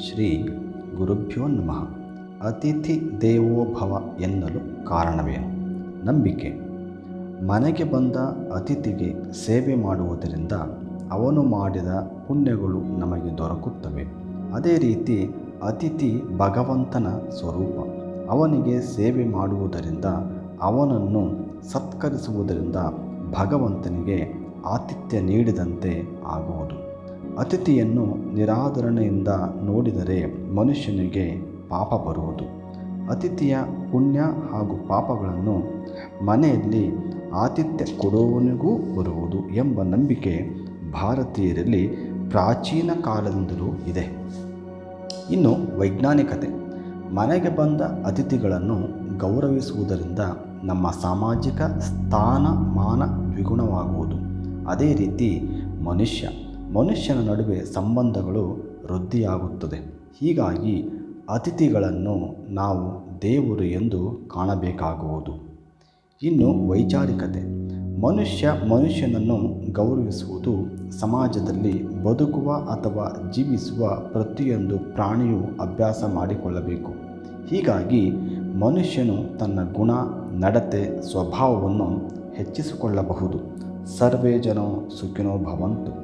ಶ್ರೀ ಗುರುಭ್ಯೋ ನಮಃ. ಅತಿಥಿ ದೇವೋ ಭವ ಎನ್ನಲು ಕಾರಣವೇನು? ನಂಬಿಕೆ. ಮನೆಗೆ ಬಂದ ಅತಿಥಿಗೆ ಸೇವೆ ಮಾಡುವುದರಿಂದ ಅವನು ಮಾಡಿದ ಪುಣ್ಯಗಳು ನಮಗೆ ದೊರಕುತ್ತವೆ. ಅದೇ ರೀತಿ ಅತಿಥಿ ಭಗವಂತನ ಸ್ವರೂಪ. ಅವನಿಗೆ ಸೇವೆ ಮಾಡುವುದರಿಂದ ಅವನನ್ನು ಸತ್ಕರಿಸುವುದರಿಂದ ಭಗವಂತನಿಗೆ ಆತಿಥ್ಯ ನೀಡಿದಂತೆ ಆಗುವುದು. ಅತಿಥಿಯನ್ನು ನಿರಾಧರಣೆಯಿಂದ ನೋಡಿದರೆ ಮನುಷ್ಯನಿಗೆ ಪಾಪ ಬರುವುದು. ಅತಿಥಿಯ ಪುಣ್ಯ ಹಾಗೂ ಪಾಪಗಳನ್ನು ಮನೆಯಲ್ಲಿ ಆತಿಥ್ಯ ಕೊಡುವವನಿಗೂ ಬರುವುದು ಎಂಬ ನಂಬಿಕೆ ಭಾರತೀಯರಲ್ಲಿ ಪ್ರಾಚೀನ ಕಾಲದಿಂದಲೂ ಇದೆ. ಇನ್ನು ವೈಜ್ಞಾನಿಕತೆ. ಮನೆಗೆ ಬಂದ ಅತಿಥಿಗಳನ್ನು ಗೌರವಿಸುವುದರಿಂದ ನಮ್ಮ ಸಾಮಾಜಿಕ ಸ್ಥಾನಮಾನ ದ್ವಿಗುಣವಾಗುವುದು. ಅದೇ ರೀತಿ ಮನುಷ್ಯ ಮನುಷ್ಯನ ನಡುವೆ ಸಂಬಂಧಗಳು ವೃದ್ಧಿಯಾಗುತ್ತದೆ. ಹೀಗಾಗಿ ಅತಿಥಿಗಳನ್ನು ನಾವು ದೇವರು ಎಂದು ಕಾಣಬೇಕಾಗುವುದು. ಇನ್ನು ವೈಚಾರಿಕತೆ. ಮನುಷ್ಯ ಮನುಷ್ಯನನ್ನು ಗೌರವಿಸುವುದು ಸಮಾಜದಲ್ಲಿ ಬದುಕುವ ಅಥವಾ ಜೀವಿಸುವ ಪ್ರತಿಯೊಂದು ಪ್ರಾಣಿಯು ಅಭ್ಯಾಸ ಮಾಡಿಕೊಳ್ಳಬೇಕು. ಹೀಗಾಗಿ ಮನುಷ್ಯನು ತನ್ನ ಗುಣ, ನಡತೆ, ಸ್ವಭಾವವನ್ನು ಹೆಚ್ಚಿಸಿಕೊಳ್ಳಬಹುದು. ಸರ್ವೇ ಜನೋ ಸುಖಿನೋ ಭವಂತು.